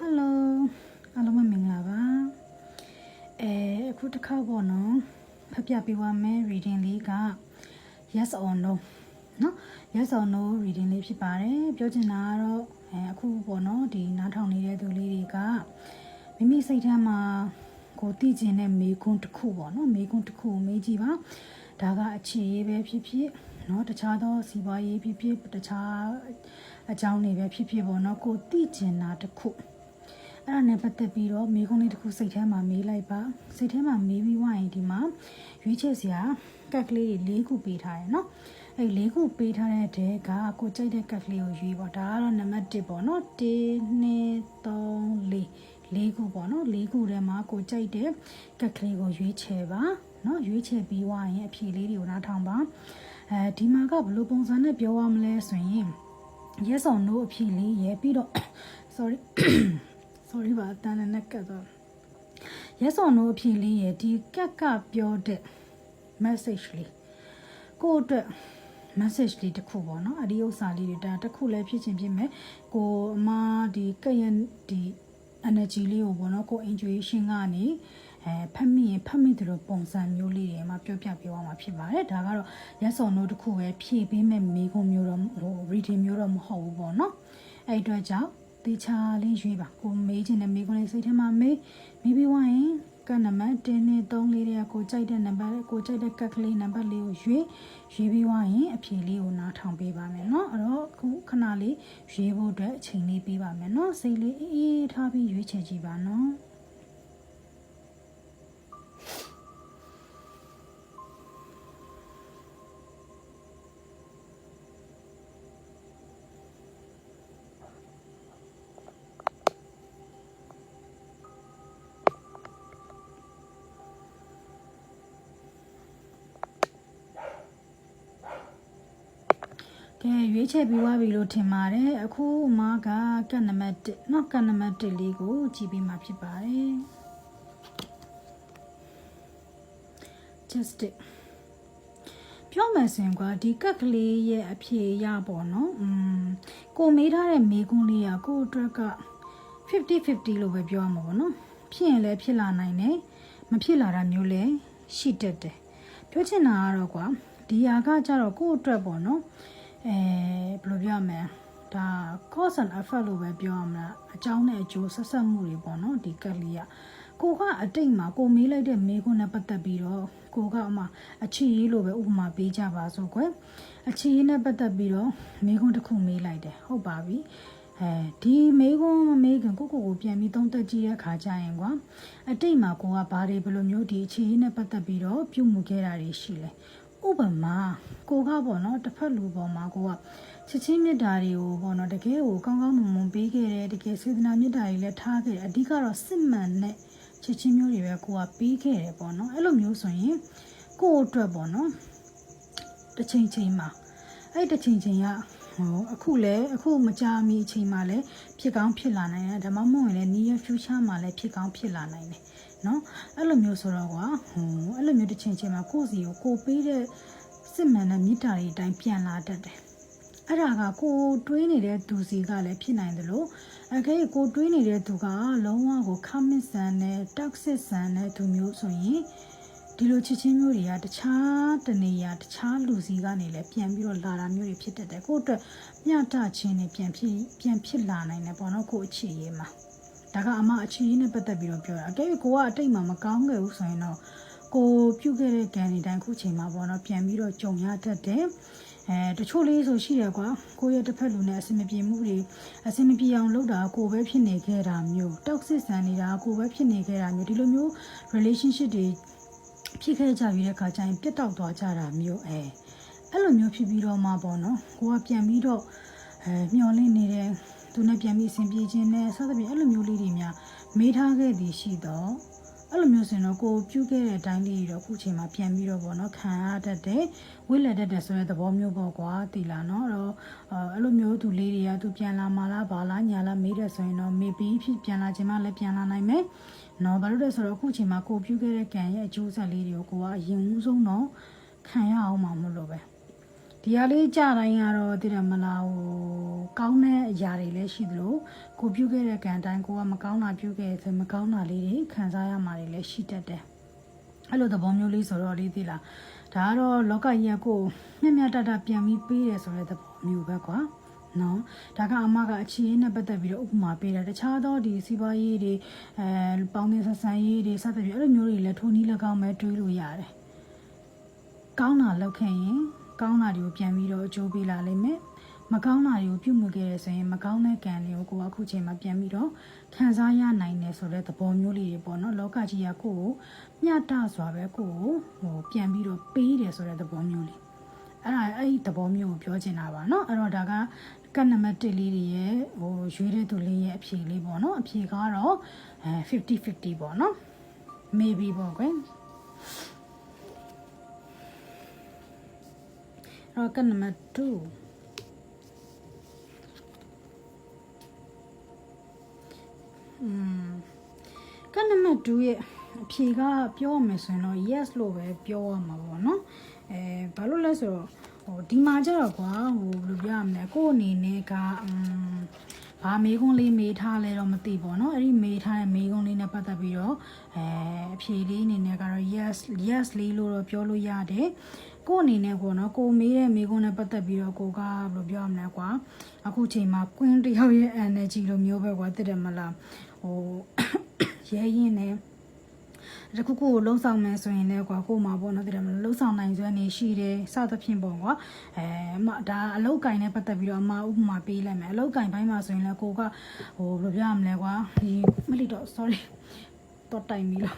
Hello အားလုံးပဲမင်္ဂလာပါအဲအခုတစ်ခါပေါ့နော်ဖတ်ပြပေးပါမယ် reading လေးက yes or no နော် yes or no reading လေးဖြစ်ပါတယ်ပြောချင်တာကတော့အဲအခုပေါ့နော်ဒီနားထောင်နေတဲ့သူလေးတွေကမိမိစိတ်ထဲမှာကိုသိကျင်တဲ့မေခွန်းတစ်ခုပေါ့နော်မေခွန်းတစ်ခုကိုမေးကြည့်ပါဒါကအခြေရေးပဲဖြစ်ဖြစ်เนาะတခြားသောစီးပွားရေးဖြစ်ဖြစ်တခြားအကြောင်းတွေပဲဖြစ်ဖြစ်ပေါ့เนาะကိုသိကျင်တာတစ်ခု အဲ့ဒါနဲ့ပတ်သက်ပြီးတော့မိခွန်းလေးတစ်ခုစိတ်ထဲမှာမေးလိုက်ပါစိတ်ထဲမှာမေးပြီးွားရင်ဒီမှာရွေးချယ်စရာကက်ကလေးတွေ၄ခုပေးထားတယ်နော်အဲ့၄ခုပေးထားတဲ့တဲကကိုကြိုက်တဲ့ကက်ကလေးကိုရွေးပေါ့ဒါကတော့နံပါတ်1ပေါ့နော်1 2 3 4လေးခုပေါ့နော်လေးခုထဲမှာကိုကြိုက်တဲ့ကက်ကလေးကိုရွေးချယ်ပါနော်ရွေးချယ်ပြီးွားရင်အဖြေလေးတွေကိုနားထောင်ပါအဲဒီမှာကဘယ်လိုပုံစံနဲ့ပြောရမလဲဆိုရင် yes or no အဖြေလေးရပြီးတော့ sorry sorry ပါတန်းနဲ့ကတ်တော့ yes or no အဖြေလေးရဒီကက်ကပြောတဲ့ message လေးကိုယ့်အတွက် message လေးတစ်ခုပေါ့နော်အဒီဥစ္စာလေးတွေဒါတစ်ခုလည်းဖြစ်ချင်းဖြစ်မယ်ကိုအမဒီကက်ရဒီ energy လေးကိုပေါ့နော်ကို intuition ကနေအဲဖတ်မိရင်ဖတ်မိတယ်လို့ပုံစံမျိုးလေးတွေမှာပြောပြပြောရမှာဖြစ်ပါတယ်ဒါကတော့ yes or no တခုပဲဖြည့်ပေးမဲ့မိကုံမျိုးတော့ဟို reading မျိုးတော့မဟုတ်ဘူးပေါ့နော်အဲ့အတွက်ကြောင့် တေချာလေးရွေးပါကိုမေးချင်တဲ့မိကုံလေးစိတ်ထဲမှာမေးမိပြီးဝိုင်းကနံပါတ်1နဲ့3လေးတွေကကိုကြိုက်တဲ့နံပါတ်ကိုကြိုက်တဲ့ကက်ကလေးနံပါတ်လေးကိုရွေးရွေးပြီးဝိုင်းရင်အဖြေလေးကိုနားထောင်ပေးပါမယ်เนาะအဲ့တော့ခုခဏလေးရွေးဖို့အတွက်အချိန်လေးပေးပါမယ်เนาะစိတ်လေးအေးအေးထားပြီးရွေးချယ်ကြည့်ပါเนาะ ကဲရွေးချယ်ပြီးွားပြီလို့ထင်ပါတယ်အခုမကကတ်နံပါတ်1နောက်ကတ်နံပါတ်1လေးကိုကြည့်ပြီးမှဖြစ်ပါတယ် just it ပြောမယ်စင်ကွာဒီကက်ကလေးရဲ့အဖြေရပေါ့နော်อืมကိုမေးထားတဲ့မေးခွန်းလေးကကိုအတွက်က50 50လို့ပဲပြောရမှာပေါ့နော်ဖြစ်ရင်လည်းဖြစ်လာနိုင်တယ်မဖြစ်လာတာမျိုးလည်းရှိတတ်တယ်ပြောချင်တာကတော့ကွာဒီဟာကကြတော့ကို့အတွက်ပေါ့နော် အဲဘယ်လိုပြောရမလဲဒါ cause and effect လို့ပဲပြောရမလားအကြောင်းနဲ့အကျိုးဆက်ဆက်မှုတွေပေါ့နော်ဒီကက်လေးကကိုကအတိတ်မှာကိုမေးလိုက်တဲ့မေးခွန်းနဲ့ပတ်သက်ပြီးတော့ကိုကအမှအခြေရေးလို့ပဲဥပမာပေးကြပါစို့ကွယ်အခြေရေးနဲ့ပတ်သက်ပြီးတော့မေးခွန်းတစ်ခုမေးလိုက်တယ်ဟုတ်ပါပြီအဲဒီမေးခွန်းမမေးခင်ကိုကိုကိုပြန်ပြီးသုံးသက်ကြည့်ရခါကြရင်ကွာအတိတ်မှာကိုကဘာတွေဘယ်လိုမျိုးဒီအခြေရေးနဲ့ပတ်သက်ပြီးတော့ပြုမှုခဲ့တာတွေရှိလဲ ဥပမာကိုကပေါ့နော်တစ်ဖက်လူပေါ်မှာကိုကချစ်ချင်းမြတ်တာတွေကိုပေါ့နော်တကယ်ကိုကောင်းကောင်းမွန်မွန်ပေးခဲ့တယ်တကယ်စေတနာမြတ်တာတွေလည်းထားခဲ့တယ်အဓိကတော့စစ်မှန်တဲ့ချစ်ချင်းမျိုးတွေပဲကိုကပေးခဲ့တယ်ပေါ့နော်အဲ့လိုမျိုးဆိုရင်ကိုယ့်အတွက်ပေါ့နော်တစ်ချိန်ချိန်မှာအဲ့တစ်ချိန်ချိန်ကဟို အခုလည်းအခုမကြာမီအချိန်မှာလည်းဖြစ်ကောင်းဖြစ်လာနိုင်တယ်ဒါမှမဟုတ်ရင်လည်း near future မှာလည်းဖြစ်ကောင်းဖြစ်လာနိုင်တယ်နော်အဲ့လိုမျိုးဆိုတော့ကွာဟိုအဲ့လိုမျိုးတစ်ချိန်ချိန်မှာကိုယ့်စီကိုကိုပေးတဲ့စစ်မှန်တဲ့မြစ်တာတွေအတိုင်းပြန်လာတတ်တယ်အဲ့ဒါကကိုတွေးနေတဲ့သူစီကလည်းဖြစ်နိုင်တယ်လို့အကဲကိုတွေးနေတဲ့သူကလုံးဝကိုခမစ်ဆန်နဲ့ toxic ဆန်တဲ့သူမျိုးဆိုရင် ဒီလိုချစ်ချင်းမျိုးတွေကတခြားတနေရာတခြားလူစီကနေလည်းပြန်ပြီးတော့လာတာမျိုးတွေဖြစ်တတ်တယ်ကိုအတွက်မျှတခြင်းတွေပြန်ဖြစ်ပြန်ဖြစ်လာနိုင်တယ်ပေါ့နော်ကိုအခြေရေးမှာဒါကအမအခြေရေးနဲ့ပတ်သက်ပြီးတော့ပြောတာအကဲကိုကအတိတ်မှာမကောင်းခဲ့ဘူးဆိုရင်တော့ကိုပြုတ်ခဲ့တဲ့ကံတွေတိုင်းခုချိန်မှာပေါ့နော်ပြန်ပြီးတော့ကြုံရတတ်တယ်အဲတချို့လေးဆိုရှိတယ်ကွာကိုရဲ့တစ်ဖက်လူနဲ့အဆင်မပြေမှုတွေအဆင်မပြေအောင်လုပ်တာကိုပဲဖြစ်နေခဲ့တာမျိုး toxic ဆန်နေတာကိုပဲဖြစ်နေခဲ့တာမျိုးဒီလိုမျိုး relationship တွေ ဖြစ်ခဲ့ကြပြီးတဲ့အခါကျရင်ပြတ်တောက်သွားကြတာမျိုးအဲအဲ့လိုမျိုးဖြစ်ပြီးတော့မှပေါ့နော်ကိုကပြန်ပြီးတော့အဲမျောလင့်နေတဲ့သူနဲ့ပြန်ပြီးအဆင်ပြေခြင်းနဲ့စသဖြင့်အဲ့လိုမျိုးလေးတွေများမေးထားခဲ့သည်ရှိတော့အဲ့လိုမျိုးဆိုရင်တော့ကိုပြုတ်ခဲ့တဲ့အတိုင်းလေးတော့အခုချိန်မှာပြန်ပြီးတော့ပေါ့နော်ခံရတတ်တယ်ဝိလက်တတ်တယ်ဆိုတဲ့သဘောမျိုးပေါ့ကွာတီလာနော်တော့အဲ့လိုမျိုးသူလေးတွေကသူပြန်လာမှလားဘာလားညာလားမေးတယ်ဆိုရင်တော့မေးပြီးဖြစ်ပြန်လာခြင်းမှလည်းပြန်လာနိုင်မယ် နော်ဘာလို့လဲဆိုတော့အခုချိန်မှာကိုပြုတ်ခဲ့တဲ့ကံရဲ့အကျိုးဆက်လေးတွေကိုကိုကအရင်ဦးဆုံးတော့ခံရအောင်မှမလို့ပဲဒီဟာလေးကြတိုင်းကတော့တည်တယ်မလားဟိုကောင်းတဲ့အရာတွေလည်းရှိသလိုကိုပြုတ်ခဲ့တဲ့ကံတိုင်းကိုကမကောင်းတာပြုတ်ခဲ့ဆိုမကောင်းတာလေးတွေခံစားရမှာတွေလည်းရှိတတ်တယ်အဲ့လိုသဘောမျိုးလေးဆိုတော့လေးသိလားဒါကတော့လောကကြီးကကိုမျက်မျက်တတပြန်ပြီးပေးတယ်ဆိုတဲ့သဘောမျိုးပဲကွာ နော်ဒါကအမကအခြေအနေနဲ့ပတ်သက်ပြီးတော့ဥပမာပေးတာတခြားသောဒီစီးပွားရေးတွေအဲပေါင်းသင်းဆက်ဆံရေးတွေစသဖြင့်အဲ့လိုမျိုးတွေလည်းထိုးနီး၎င်းပဲတွေးလို့ရတယ်ကောင်းတာလုပ်ခဲ့ရင်ကောင်းတာတွေကိုပြန်ပြီးတော့အကျိုးပေးလာလိမ့်မယ်မကောင်းတာတွေကိုပြုမှုခဲ့ရဆိုရင်မကောင်းတဲ့ကံတွေကိုကိုကအခုချိန်မှာပြန်ပြီးတော့ခံစားရနိုင်တယ်ဆိုတဲ့သဘောမျိုးလေးတွေပေါ့နော်လောကကြီးကကိုကိုမျှတစွာပဲကိုကိုဟိုပြန်ပြီးတော့ပေးတယ်ဆိုတဲ့သဘောမျိုးလေးအဲ့ဒါအဲ့ဒီသဘောမျိုးကိုပြောချင်တာပါเนาะအဲ့တော့ဒါက ကတ်နံပါတ်1လေးတွေရဲ့ဟိုရွေးတဲ့သူလေးရဲ့အဖြေလေးပေါ့နော်အဖြေကတော့အဲ50 50ပေါ့နော် maybe ပေါ့ကွယ်တော့ကတ်နံပါတ်2อืมကတ်နံပါတ်2ရဲ့အဖြေကပြောရမယ်ဆိုရင်တော့ yes လို့ပဲပြောရမှာပေါ့နော်အဲဘာလို့လဲဆိုတော့ ဟိုဒီမှာကျတော့ကွာဟိုဘယ်လိုပြောရမလဲကို့အနေနဲ့ကอืมဘာမေးခွန်းလေးမေးထားလဲတော့မသိပေါ့နော်အဲ့ဒီမေးထားတဲ့မေးခွန်းလေးနဲ့ပတ်သက်ပြီးတော့အဲအဖြေလေးအနေနဲ့ကတော့ yes yes လေးလို့တော့ပြောလို့ရတယ်ကို့အနေနဲ့ပေါ့နော်ကိုမေးတဲ့မေးခွန်းနဲ့ပတ်သက်ပြီးတော့ကိုကဘယ်လိုပြောရမလဲကွာအခုချိန်မှာ queen တယောက်ရဲ့ energy လိုမျိုးပဲကွာသိတယ်မလားဟိုရဲရင်နဲ့ တခုခုကိုလှုံ့ဆော်မယ်ဆိုရင်လည်းကွာကို့မှာပေါ့နော်တကယ်မလှုံ့ဆော်နိုင်စွမ်းနေရှိတယ်စသဖြင့်ပေါ့ကွာအဲအမဒါအလုတ်ကင်နဲ့ပတ်သက်ပြီးတော့အမဥပမာပေးလိုက်မယ်အလုတ်ကင်ဘိုင်းမှာဆိုရင်လည်းကိုကဟိုဘယ်လိုပြောရမလဲကွာဒီမလီတော့ sorry တော့တိုင်ပြီလား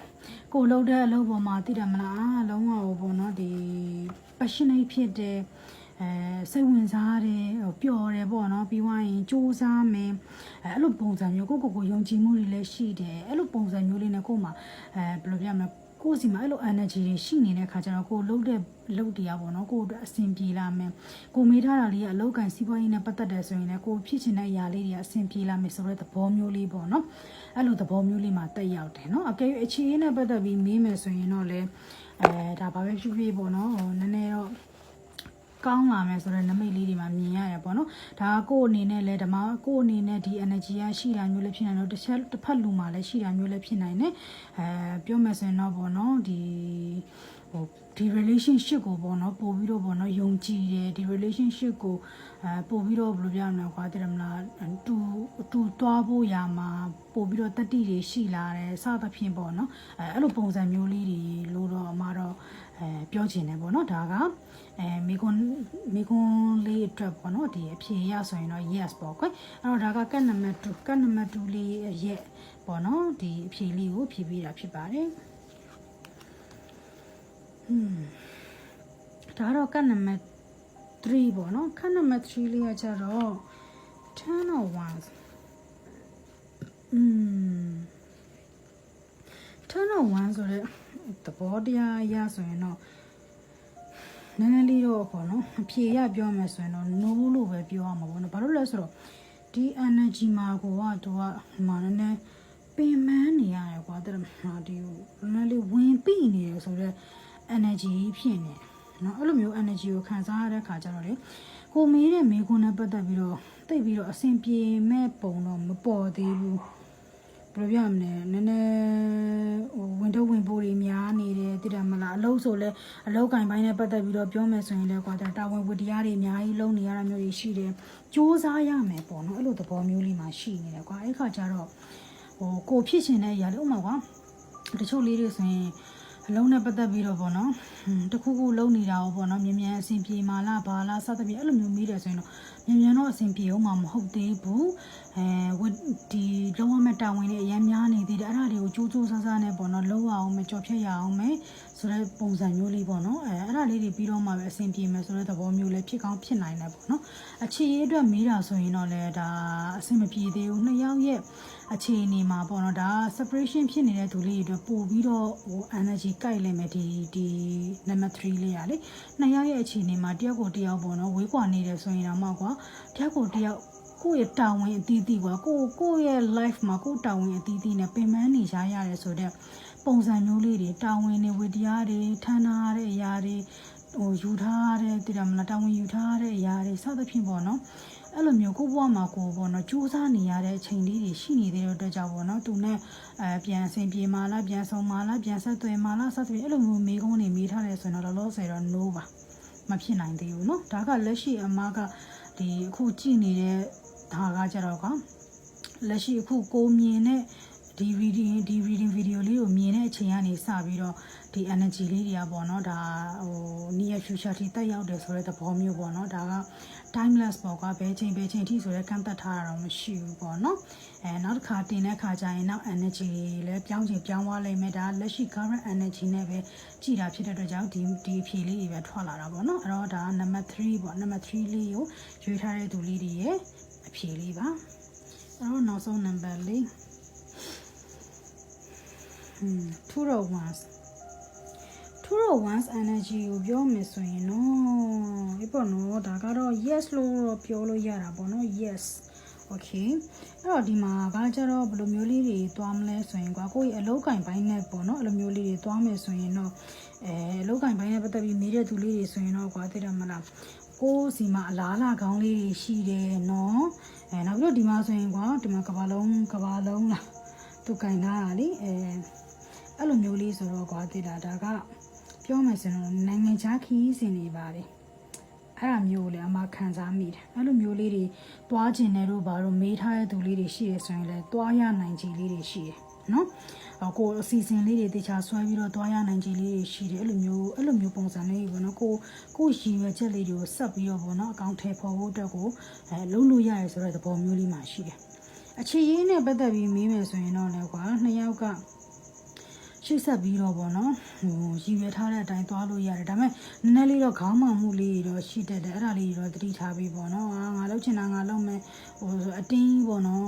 ကိုလှုပ်တဲ့အလုပ်ပေါ်မှာသိတယ်မလားလုံးဝဟိုပေါ့နော်ဒီ passionate ဖြစ်တဲ့ အဲစိတ်ဝင်စားတယ်ဟိုပျော်တယ်ပေါ့နော်ပြီးွားရင်စူးစမ်းမယ်အဲအဲ့လိုပုံစံမျိုးကိုကိုကိုယုံကြည်မှုတွေလည်းရှိတယ်အဲ့လိုပုံစံမျိုးလေးနဲ့ကို့မှာအဲဘယ်လိုပြမလဲကိုယ်စီမှာအဲ့လို energy တွေရှိနေတဲ့ခါကျတော့ကိုလှုပ်တဲ့လှုပ်တရားပေါ့နော်ကိုအတွက်အဆင်ပြေလာမယ်ကိုမေးထားတာလေးကအလောက်ကန်စီးပွားရေးနဲ့ပတ်သက်တယ်ဆိုရင်လည်းကိုဖြစ်ချင်တဲ့အရာလေးတွေအဆင်ပြေလာမယ်ဆိုတဲ့သဘောမျိုးလေးပေါ့နော်အဲ့လိုသဘောမျိုးလေးမှာတက်ရောက်တယ်နော်အကယ်၍အခြေအနေနဲ့ပတ်သက်ပြီးမေးမယ်ဆိုရင်တော့လေအဲဒါဘာပဲဖြစ်ဖြစ်ပေါ့နော်ဟိုနည်းနည်းတော့ ကောင်းလာမယ်ဆိုတော့နမိတ်လေးတွေမှာမြင်ရတယ်ပေါ့နော်ဒါကကိုယ့်အနေနဲ့လည်းဓမ္မကိုယ့်အနေနဲ့ဒီ energy ရရှိတာမျိုးလည်းဖြစ်နိုင်တော့တစ်ချက်တစ်ဖက်လူမှာလည်းရှိတာမျိုးလည်းဖြစ်နိုင်တယ်အဲပြောမယ်ဆိုရင်တော့ပေါ့နော်ဒီဟိုဒီ relationship ကိုပေါ့နော်ပို့ပြီးတော့ပေါ့နော်ယုံကြည်တယ်ဒီ relationship ကိုအဲပို့ပြီးတော့ဘယ်လိုပြောရမလဲကွာတည်တယ်မလားတူတူတွားဖို့ရာမှာပို့ပြီးတော့တတိတွေရှိလာတယ်စသဖြင့်ပေါ့နော်အဲအဲ့လိုပုံစံမျိုးလေးတွေလို့တော့အမတော့ အဲပြောချင်တယ်ပေါ့နော်ဒါကအဲမိကွန်းမိကွန်းလေးအတွက်ပေါ့နော်ဒီအဖြေရဆိုရင်တော့ yes ပေါ့ကွယ်အဲ့တော့ဒါကကတ်နံပါတ်2ကတ်နံပါတ်2လေးရဲ့ပေါ့နော်ဒီအဖြေလေးကိုဖြေပေးတာဖြစ်ပါတယ်ဟွန်းဒါတော့ကတ်နံပါတ်3ပေါ့နော်ကတ်နံပါတ်3လေးကကျတော့10 of wands อืม10 of wands ဆိုတဲ့ သဘောတရားအရဆိုရင်တော့နည်းနည်းလေးတော့ပေါ့နော်အဖြေရပြောမယ်ဆိုရင်တော့ no လို့ပဲပြောရမှာပေါ့နော်ဘာလို့လဲဆိုတော့ဒီ energy မှာကိုကသူကမာနနဲ့ပင်ပန်းနေရတယ်ကွာတဲ့မှာဒီကိုနည်းနည်းလေးဝင်ပိနေတယ်ဆိုတော့ energy ဖြစ်နေနော်အဲ့လိုမျိုး energy ကိုခံစားရတဲ့ခါကျတော့လေကိုမေးတဲ့မေးခွန်းနဲ့ပတ်သက်ပြီးတော့တိတ်ပြီးတော့အဆင်ပြေမဲ့ပုံတော့မပေါ်သေးဘူး ဘယ်လိုပြောရမလဲနည်းနည်းဟိုဝင်တော့ဝင်ပိုးတွေများနေတယ်တိတယ်မလားအလုပ်ဆိုလဲအလုပ်ကင်ပိုင်းနဲ့ပတ်သက်ပြီးတော့ပြောမယ်ဆိုရင်လည်းကွာတာဝန်ဝတ္တရားတွေအများကြီးလုံးနေရတာမျိုးတွေရှိတယ်စူးစမ်းရမယ်ပေါ့နော်အဲ့လိုသဘောမျိုးလေးမှရှိနေတယ်ကွာအဲ့ခါကျတော့ဟိုကိုဖြစ်ရှင်တဲ့အရာလေးဥမာကွာတချို့လေးတွေဆိုရင်အလုံးနဲ့ပတ်သက်ပြီးတော့ပေါ့နော်ဟွန်းတခုခုလုံးနေတာရောပေါ့နော်မြ мян အဆင်ပြေမာလားဘာလားစသဖြင့်အဲ့လိုမျိုးမေးတယ်ဆိုရင်တော့ မြန်မြန်တော့အဆင်ပြေအောင်မှာမဟုတ်သေးဘူးအဲဒီလုံးဝမတာဝန်တွေအများများနေသေးတယ်အဲ့ဒါတွေကိုကြိုးကြိုးဆဆနဲ့ပေါ့နော်လုံးဝအောင်မကြော်ဖြတ်ရအောင်မယ်ဆိုတဲ့ပုံစံမျိုးလေးပေါ့နော်အဲအဲ့ဒါလေးတွေပြီးတော့မှပဲအဆင်ပြေမယ်ဆိုတဲ့သဘောမျိုးလေးဖြစ်ကောင်းဖြစ်နိုင်တယ်ပေါ့နော်အခြေရေးအတွက်မေးတာဆိုရင်တော့လည်းဒါအဆင်မပြေသေးဘူးနှစ်ယောက်ရဲ့အခြေအနေမှာပေါ့နော်ဒါ separation ဖြစ်နေတဲ့သူလေးတွေအတွက်ပို့ပြီးတော့ဟို energy ကိုက်လိမ့်မယ်ဒီဒီ number 3လေးရလေနှစ်ယောက်ရဲ့အခြေအနေမှာတယောက်ကိုတယောက်ပေါ့နော်ဝေးကွာနေတယ်ဆိုရင်တော့မှကွာတယောက်ကိုတယောက်ကိုယ့်ရဲ့တာဝန်အသီးသီးကွာကိုကိုယ့်ရဲ့ life မှာကိုယ့်တာဝန်အသီးသီးနဲ့ပင်ပန်းနေကြရတယ်ဆိုတော့ပုံစံမျိုးလေးတွေတာဝန်တွေဝတ္တရားတွေထမ်းထားတဲ့အရာတွေဟိုယူထားတဲ့တည်ရမလားတာဝန်ယူထားတဲ့အရာတွေစသဖြင့်ပေါ့နော် အဲ့လိုမျိုးကိုယ့်ဘဝမှာကိုယ်ပေါ့နော်စူးစမ်းနေရတဲ့အချိန်လေးတွေရှိနေတဲ့အတွက်ကြောင့်ပေါ့နော်သူနဲ့အဲပြန်အဆင်ပြေမာလားပြန်ဆုံးမာလားပြန်ဆက်သွယ်မာလားစသဖြင့်အဲ့လိုမျိုးမိကုန်းနေမိထားတယ်ဆိုရင်တော့လောလောဆယ်တော့ no ပါမဖြစ်နိုင်သေးဘူးเนาะဒါကလက်ရှိအမားကဒီအခုကြည့်နေတဲ့ဒါကကြတော့ကလက်ရှိအခုကိုမြင်တဲ့ ဒီ reading ဒီ reading video လေးကိုမြင်တဲ့အချိန်ကနေစပြီးတော့ဒီ energy လေးတွေကပေါ့နော်ဒါဟို near future ထိတက်ရောက်တယ်ဆိုတဲ့သဘောမျိုးပေါ့နော်ဒါက timeless ပေါ့ကွာဘယ်ချိန်ဘယ်ချိန်ထိဆိုတဲ့ကန့်သက်ထားတာတော့မရှိဘူးပေါ့နော်အဲနောက်တစ်ခါတင်တဲ့ခါကျရင်နောက် energy လည်းပြောင်းချင်ပြောင်းသွားလိမ့်မယ်ဒါလက်ရှိ current energy နဲ့ပဲကြည်တာဖြစ်တဲ့အတွက်ကြောင့်ဒီဒီအဖြေလေးတွေပဲထွက်လာတာပေါ့နော်အဲ့တော့ဒါနံပါတ်3ပေါ့နံပါတ်3လေးကိုရွေးထားတဲ့သူလေးတွေရဲ့အဖြေလေးပါအဲ့တော့နောက်ဆုံးနံပါတ်လေး Hmm, two of wands two of wands energy ကိုပြောမယ်ဆိုရင်နော်ဒီပေါ့နော်ဒါကတော့ yes လို့တော့ပြောလို့ရတာပေါ့နော် yes okay အဲ့တော့ဒီမှာကကြတော့ဘယ်လိုမျိုးလေးတွေသွားမလဲဆိုရင်ကွာကိုယ့်ရဲ့အလောက်ကင်ပိုင်းနဲ့ပေါ့နော်အဲ့လိုမျိုးလေးတွေသွားမယ်ဆိုရင်တော့အဲအလောက်ကင်ပိုင်းနဲ့ပတ်သက်ပြီးမေးတဲ့သူလေးတွေဆိုရင်တော့ကွာသိတယ်မလားကိုယ်စီမှာအလားလာကောင်းလေးတွေရှိတယ်နော်အဲနောက်ပြီးတော့ဒီမှာဆိုရင်ကွာဒီမှာကဘာလုံးကဘာလုံးလားသူကင်ထားတာလေအဲ အဲ့လိုမျိုးလေးဆိုတော့ကွာသိတာဒါကပြောမယ်ဆိုရင်နိုင်ငံခြားခီးစင်နေပါတယ်အဲ့ဒါမျိုးလေအမခံစားမိတယ်အဲ့လိုမျိုးလေးတွေတွားကျင်တယ်တို့ဘာလို့မေးထားတဲ့သူလေးတွေရှိရဆိုရင်လည်းတွားရနိုင်ခြေလေးတွေရှိတယ်နော်အကိုအစီအစဉ်လေးတွေတခြားဆွဲပြီးတော့တွားရနိုင်ခြေလေးတွေရှိတယ်အဲ့လိုမျိုးအဲ့လိုမျိုးပုံစံလေးပေါ့နော်ကိုကိုရည်ရွယ်ချက်လေးတွေကိုဆက်ပြီးတော့ပေါ့နော်အကောင့်ထဲပေါ်ဖို့အတွက်ကိုအဲလုံးလို့ရတယ်ဆိုတဲ့သဘောမျိုးလေးမှရှိတယ်အခြေရင်းနဲ့ပတ်သက်ပြီးမေးမယ်ဆိုရင်တော့လည်းကွာနှစ်ယောက်က ရှိဆက်ပြီးတော့ပေါ့နော်ဟိုရည်ရွယ်ထားတဲ့အတိုင်းသွားလို့ရတယ်ဒါပေမဲ့နည်းနည်းလေးတော့ခေါင်းမှမှုလေးတွေတော့ရှိတတ်တယ်အဲ့ဒါလေးတွေတော့သတိထားပြီးပေါ့နော်အာငါလုပ်ချင်တာငါလုပ်မယ်ဟိုအတင်းပေါ့နော်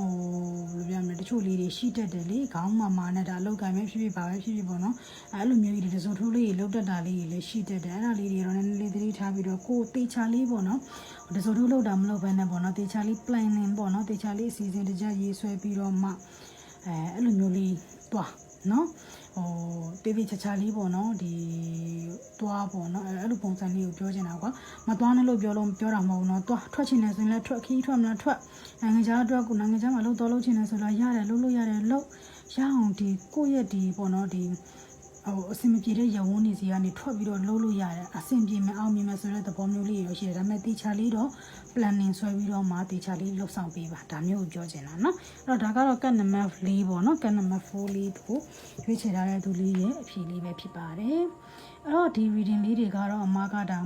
ဟိုဘယ်လိုပြောမလဲတချို့လေးတွေရှိတတ်တယ်လေခေါင်းမှမာနဲ့ဒါအလုပ်ကိုင်ပဲဖြစ်ဖြစ်ပါပဲဖြစ်ဖြစ်ပေါ့နော်အဲ့လိုမျိုးကြီးတွေတစုံထိုးလေးတွေလုပ်တတ်တာလေးတွေလည်းရှိတတ်တယ်အဲ့ဒါလေးတွေတော့နည်းနည်းလေးသတိထားပြီးတော့ကိုယ်တေချာလေးပေါ့နော်တစုံထိုးလုပ်တာမလုပ်ဘဲနဲ့ပေါ့နော်တေချာလေး planning ပေါ့နော်တေချာလေးအစီအစဉ်တကျရေးဆွဲပြီးတော့မှအဲအဲ့လိုမျိုးလေးတွားနော် ဟိုတေးသေးချာချာလေးပေါ့နော်ဒီသွားပေါ့နော်အဲ့လိုပုံစံလေးကိုပြောချင်တာကွာမသွားနဲ့လို့ပြောလို့ပြောတာမဟုတ်ဘူးနော်သွားထွက်ချင်တယ်ဆိုရင်လည်းထွက်ခီးထွက်မလားထွက်နိုင်ငံခြားအတွက်ကိုနိုင်ငံခြားမှာလို့တော်လို့ချင်တယ်ဆိုတော့ရတယ်လို့လို့ရတယ်လို့ရအောင်ဒီကိုယ့်ရဲ့ဒီပေါ့နော်ဒီ ဟိုအဆင်မပြေတဲ့ရဝန်းနေစီကနေထွက်ပြီးတော့လှုပ်လို့ရတယ်အဆင်ပြေမယ်အောင်မြင်မယ်ဆိုတဲ့သဘောမျိုးလေးရောရှိတယ်ဒါပေမဲ့တေချာလေးတော့ planning ဆွဲပြီးတော့မှတေချာလေးလှုပ်ဆောင်ပေးပါဒါမျိုးကိုပြောချင်တာเนาะအဲ့တော့ဒါကတော့ cut number 4ပေါ့เนาะ cut number 4လေးကိုရွေးချယ်ထားတဲ့သူလေးရဲ့အဖြေလေးပဲဖြစ်ပါတယ်အဲ့တော့ဒီ reading လေးတွေကတော့အမကဒါ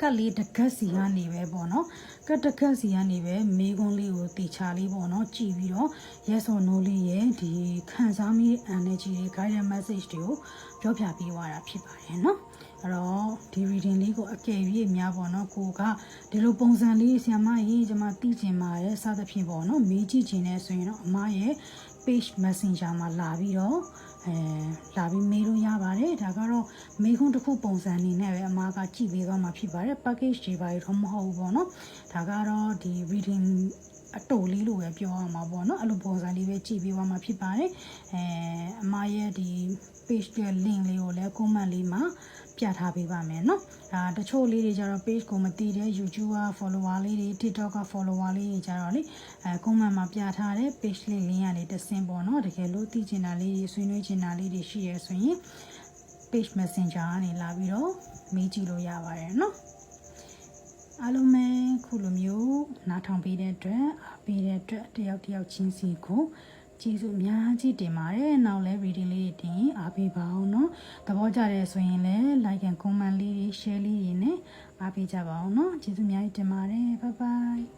ကတ်လေးတကက်စီကနေပဲပေါ့နော်ကတ်တကက်စီကနေပဲမေခွန်းလေးကိုတေချာလေးပေါ့နော်ကြည်ပြီးတော့ yes or no လေးရဲ့ဒီခံစားမိ energy တွေ guidance message တွေကိုပြောပြပေးသွားတာဖြစ်ပါတယ်နော်အဲ့တော့ဒီ reading လေးကိုအကယ်၍များပေါ့နော်ကိုကဒီလိုပုံစံလေးဆီယမရေးကျွန်မသိချင်ပါတယ်စသဖြင့်ပေါ့နော်မေးကြည့်ချင်တယ်ဆိုရင်တော့အမရဲ့ page messenger မှာလာပြီးတော့ အဲလာပြီးမေးလို့ရပါတယ်ဒါကတော့မေးခွန်းတစ်ခုပုံစံအနေနဲ့ပဲအမားကကြည့်ပေးသွားမှာဖြစ်ပါတယ် package တွေပါတော့မဟုတ်ဘူးပေါ့နော်ဒါကတော့ဒီ reading အတူလေးလိုပဲပြောရမှာပေါ့နော်အဲ့လိုပုံစံလေးပဲကြည့်ပေးသွားမှာဖြစ်ပါတယ်အဲအမရဲ့ဒီ page ရဲ့ link လေးကိုလည်း comment လေးမှာ ပြထားပေးပါမယ်နော်ဒါတချို့လေးတွေကျတော့ page ကိုမတည်တဲ့ YouTuber follower လေးတွေ TikTok က follower လေးတွေကျတော့လေအဲ comment မှာပြထားတဲ့ page လေး link ကနေတဆင်းပေါ့နော်တကယ်လို့သိချင်တာလေးတွေဆွေးနွေးချင်တာလေးတွေရှိရဆိုရင် page messenger ကနေလာပြီးတော့မေးကြည့်လို့ရပါတယ်နော်အားလုံးပဲခုလိုမျိုးနားထောင်ပေးတဲ့အတွက်အားပေးတဲ့အတွက်တယောက်တယောက်ချင်းစီကို ကျေးဇူးအများကြီးတင်ပါတယ်။နောက်လဲ reading လေးတွေတင်အားပေးပါအောင်နော်။သဘောကျတယ်ဆိုရင်လည်း like and comment လေးတွေ share လေးတွေနဲ့အားပေးကြပါအောင်နော်။ကျေးဇူးအများကြီးတင်ပါတယ်။ Bye bye